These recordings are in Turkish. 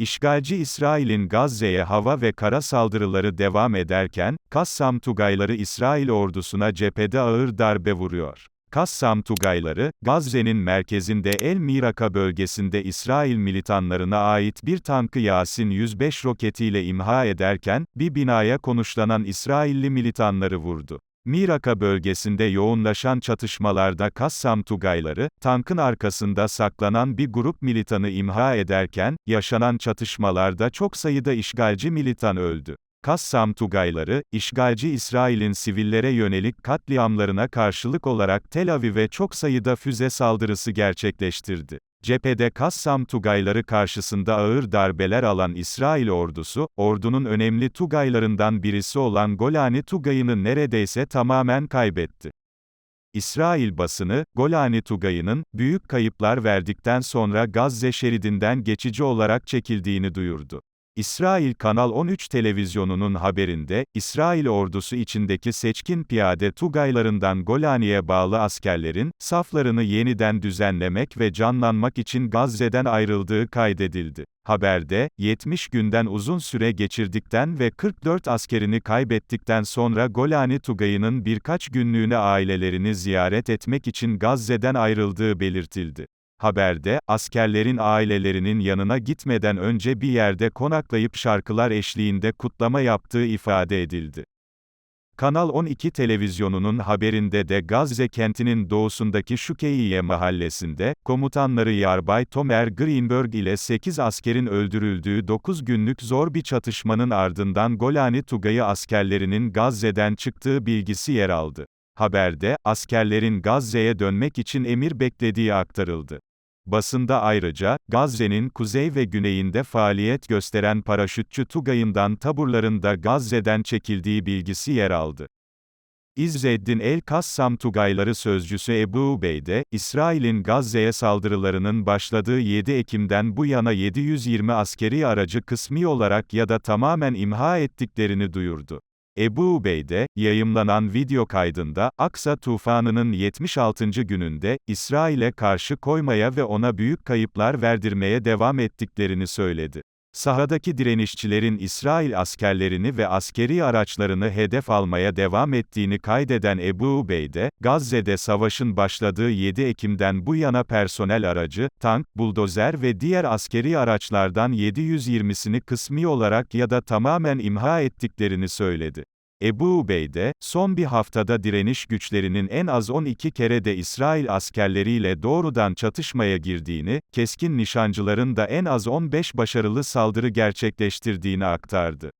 İşgalci İsrail'in Gazze'ye hava ve kara saldırıları devam ederken, Kassam Tugayları İsrail ordusuna cephede ağır darbe vuruyor. Kassam Tugayları, Gazze'nin merkezinde El Miraka bölgesinde İsrail militanlarına ait bir tankı Yasin 105 roketiyle imha ederken, bir binaya konuşlanan İsrailli militanları vurdu. Miraka bölgesinde yoğunlaşan çatışmalarda Kassam Tugayları, tankın arkasında saklanan bir grup militanı imha ederken, yaşanan çatışmalarda çok sayıda işgalci militan öldü. Kassam Tugayları, işgalci İsrail'in sivillere yönelik katliamlarına karşılık olarak Tel Aviv'e çok sayıda füze saldırısı gerçekleştirdi. Cephede Kassam Tugayları karşısında ağır darbeler alan İsrail ordusu, ordunun önemli Tugaylarından birisi olan Golani Tugayını neredeyse tamamen kaybetti. İsrail basını, Golani Tugayı'nın, büyük kayıplar verdikten sonra Gazze şeridinden geçici olarak çekildiğini duyurdu. İsrail Kanal 13 televizyonunun haberinde, İsrail ordusu içindeki seçkin piyade Tugaylarından Golani'ye bağlı askerlerin, saflarını yeniden düzenlemek ve canlanmak için Gazze'den ayrıldığı kaydedildi. Haberde, 70 günden uzun süre geçirdikten ve 44 askerini kaybettikten sonra Golani Tugayı'nın birkaç günlüğüne ailelerini ziyaret etmek için Gazze'den ayrıldığı belirtildi. Haberde, askerlerin ailelerinin yanına gitmeden önce bir yerde konaklayıp şarkılar eşliğinde kutlama yaptığı ifade edildi. Kanal 12 televizyonunun haberinde de Gazze kentinin doğusundaki Şükeyye mahallesinde, komutanları Yarbay Tomer Greenberg ile 8 askerin öldürüldüğü 9 günlük zor bir çatışmanın ardından Golani Tugayı askerlerinin Gazze'den çıktığı bilgisi yer aldı. Haberde, askerlerin Gazze'ye dönmek için emir beklediği aktarıldı. Basında ayrıca, Gazze'nin kuzey ve güneyinde faaliyet gösteren paraşütçü Tugay'ından taburların da Gazze'den çekildiği bilgisi yer aldı. İzzeddin el-Kassam Tugayları sözcüsü Ebu Ubeyde, İsrail'in Gazze'ye saldırılarının başladığı 7 Ekim'den bu yana 720 askeri aracı kısmi olarak ya da tamamen imha ettiklerini duyurdu. Ebu Ubeyde, yayımlanan video kaydında, Aksa tufanının 76. gününde, İsrail'e karşı koymaya ve ona büyük kayıplar verdirmeye devam ettiklerini söyledi. Sahadaki direnişçilerin İsrail askerlerini ve askeri araçlarını hedef almaya devam ettiğini kaydeden Ebu Ubeyde, Gazze'de savaşın başladığı 7 Ekim'den bu yana personel aracı, tank, buldozer ve diğer askeri araçlardan 720'sini kısmi olarak ya da tamamen imha ettiklerini söyledi. Ebu Ubeyde, son bir haftada direniş güçlerinin en az 12 kere de İsrail askerleriyle doğrudan çatışmaya girdiğini, keskin nişancıların da en az 15 başarılı saldırı gerçekleştirdiğini aktardı.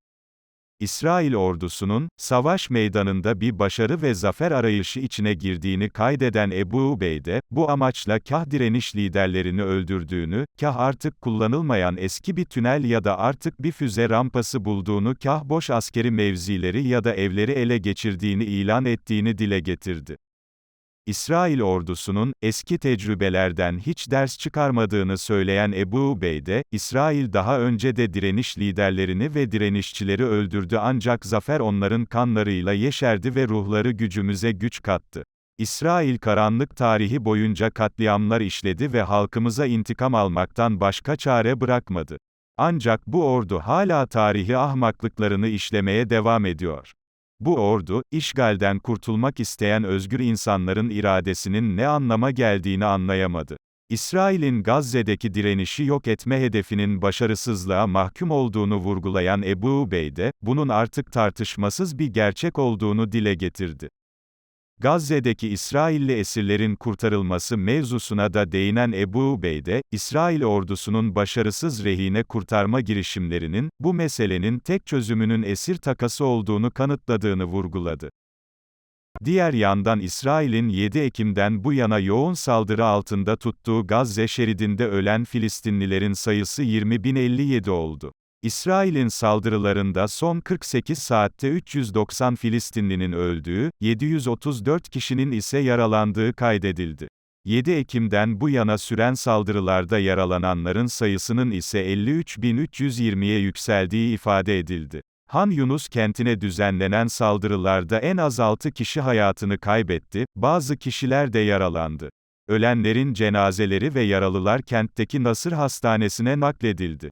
İsrail ordusunun, savaş meydanında bir başarı ve zafer arayışı içine girdiğini kaydeden Ebu Ubeyde, bu amaçla kah direniş liderlerini öldürdüğünü, kah artık kullanılmayan eski bir tünel ya da artık bir füze rampası bulduğunu kah boş askeri mevzileri ya da evleri ele geçirdiğini ilan ettiğini dile getirdi. İsrail ordusunun, eski tecrübelerden hiç ders çıkarmadığını söyleyen Ebu Beyde, İsrail daha önce de direniş liderlerini ve direnişçileri öldürdü ancak zafer onların kanlarıyla yeşerdi ve ruhları gücümüze güç kattı. İsrail karanlık tarihi boyunca katliamlar işledi ve halkımıza intikam almaktan başka çare bırakmadı. Ancak bu ordu hala tarihi ahmaklıklarını işlemeye devam ediyor. Bu ordu, işgalden kurtulmak isteyen özgür insanların iradesinin ne anlama geldiğini anlayamadı. İsrail'in Gazze'deki direnişi yok etme hedefinin başarısızlığa mahkum olduğunu vurgulayan Ebu Bey bunun artık tartışmasız bir gerçek olduğunu dile getirdi. Gazze'deki İsrailli esirlerin kurtarılması mevzusuna da değinen Ebu Ubeyde, İsrail ordusunun başarısız rehine kurtarma girişimlerinin, bu meselenin tek çözümünün esir takası olduğunu kanıtladığını vurguladı. Diğer yandan İsrail'in 7 Ekim'den bu yana yoğun saldırı altında tuttuğu Gazze şeridinde ölen Filistinlilerin sayısı 20.057 oldu. İsrail'in saldırılarında son 48 saatte 390 Filistinlinin öldüğü, 734 kişinin ise yaralandığı kaydedildi. 7 Ekim'den bu yana süren saldırılarda yaralananların sayısının ise 53.320'ye yükseldiği ifade edildi. Han Yunus kentine düzenlenen saldırılarda en az 6 kişi hayatını kaybetti, bazı kişiler de yaralandı. Ölenlerin cenazeleri ve yaralılar kentteki Nasır Hastanesi'ne nakledildi.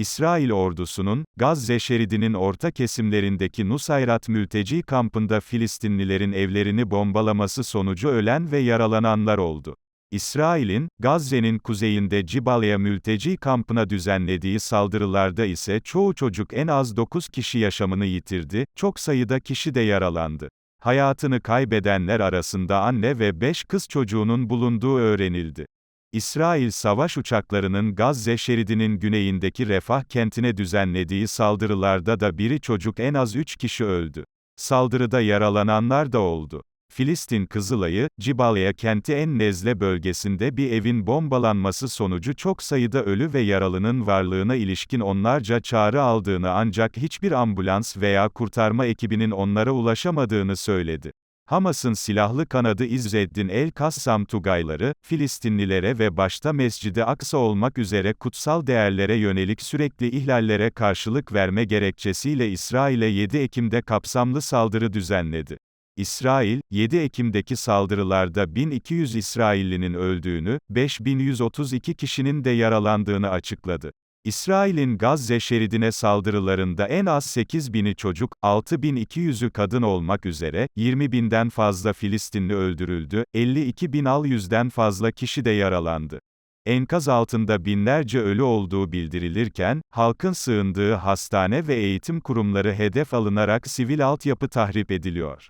İsrail ordusunun, Gazze şeridinin orta kesimlerindeki Nusayrat mülteci kampında Filistinlilerin evlerini bombalaması sonucu ölen ve yaralananlar oldu. İsrail'in, Gazze'nin kuzeyinde Cibalya mülteci kampına düzenlediği saldırılarda ise çoğu çocuk en az 9 kişi yaşamını yitirdi, çok sayıda kişi de yaralandı. Hayatını kaybedenler arasında anne ve 5 kız çocuğunun bulunduğu öğrenildi. İsrail savaş uçaklarının Gazze şeridinin güneyindeki Refah kentine düzenlediği saldırılarda da biri çocuk en az 3 kişi öldü. Saldırıda yaralananlar da oldu. Filistin Kızılay'ı, Cibalya kenti en nezle bölgesinde bir evin bombalanması sonucu çok sayıda ölü ve yaralının varlığına ilişkin onlarca çağrı aldığını ancak hiçbir ambulans veya kurtarma ekibinin onlara ulaşamadığını söyledi. Hamas'ın silahlı kanadı İzzeddin el-Kassam Tugayları, Filistinlilere ve başta Mescid-i Aksa olmak üzere kutsal değerlere yönelik sürekli ihlallere karşılık verme gerekçesiyle İsrail'e 7 Ekim'de kapsamlı saldırı düzenledi. İsrail, 7 Ekim'deki saldırılarda 1200 İsraillinin öldüğünü, 5132 kişinin de yaralandığını açıkladı. İsrail'in Gazze şeridine saldırılarında en az 8000'i çocuk, 6200'ü kadın olmak üzere, 20 binden fazla Filistinli öldürüldü, 52 bin al yüzden fazla kişi de yaralandı. Enkaz altında binlerce ölü olduğu bildirilirken, halkın sığındığı hastane ve eğitim kurumları hedef alınarak sivil altyapı tahrip ediliyor.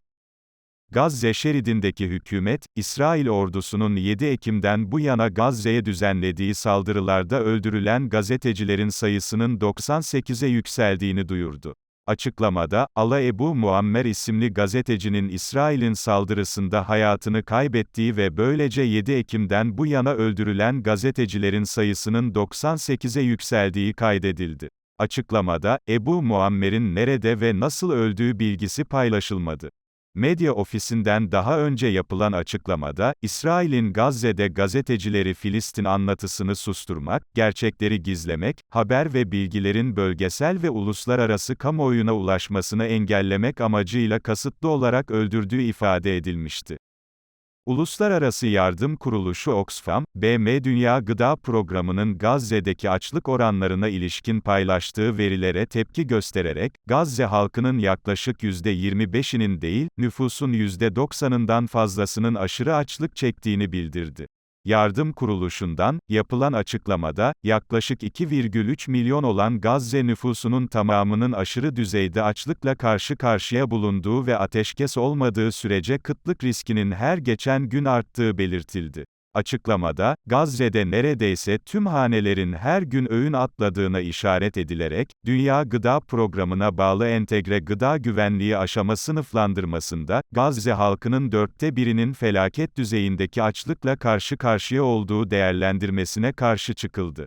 Gazze şeridindeki hükümet, İsrail ordusunun 7 Ekim'den bu yana Gazze'ye düzenlediği saldırılarda öldürülen gazetecilerin sayısının 98'e yükseldiğini duyurdu. Açıklamada, Ala Ebu Muammer isimli gazetecinin İsrail'in saldırısında hayatını kaybettiği ve böylece 7 Ekim'den bu yana öldürülen gazetecilerin sayısının 98'e yükseldiği kaydedildi. Açıklamada, Ebu Muammer'in nerede ve nasıl öldüğü bilgisi paylaşılmadı. Medya ofisinden daha önce yapılan açıklamada, İsrail'in Gazze'de gazetecileri Filistin anlatısını susturmak, gerçekleri gizlemek, haber ve bilgilerin bölgesel ve uluslararası kamuoyuna ulaşmasını engellemek amacıyla kasıtlı olarak öldürdüğü ifade edilmişti. Uluslararası Yardım Kuruluşu Oxfam, BM Dünya Gıda Programı'nın Gazze'deki açlık oranlarına ilişkin paylaştığı verilere tepki göstererek, Gazze halkının yaklaşık %25'inin değil, nüfusun %90'ından fazlasının aşırı açlık çektiğini bildirdi. Yardım kuruluşundan, yapılan açıklamada, yaklaşık 2,3 milyon olan Gazze nüfusunun tamamının aşırı düzeyde açlıkla karşı karşıya bulunduğu ve ateşkes olmadığı sürece kıtlık riskinin her geçen gün arttığı belirtildi. Açıklamada, Gazze'de neredeyse tüm hanelerin her gün öğün atladığına işaret edilerek, Dünya Gıda Programı'na bağlı entegre gıda güvenliği aşama sınıflandırmasında, Gazze halkının dörtte birinin felaket düzeyindeki açlıkla karşı karşıya olduğu değerlendirmesine karşı çıkıldı.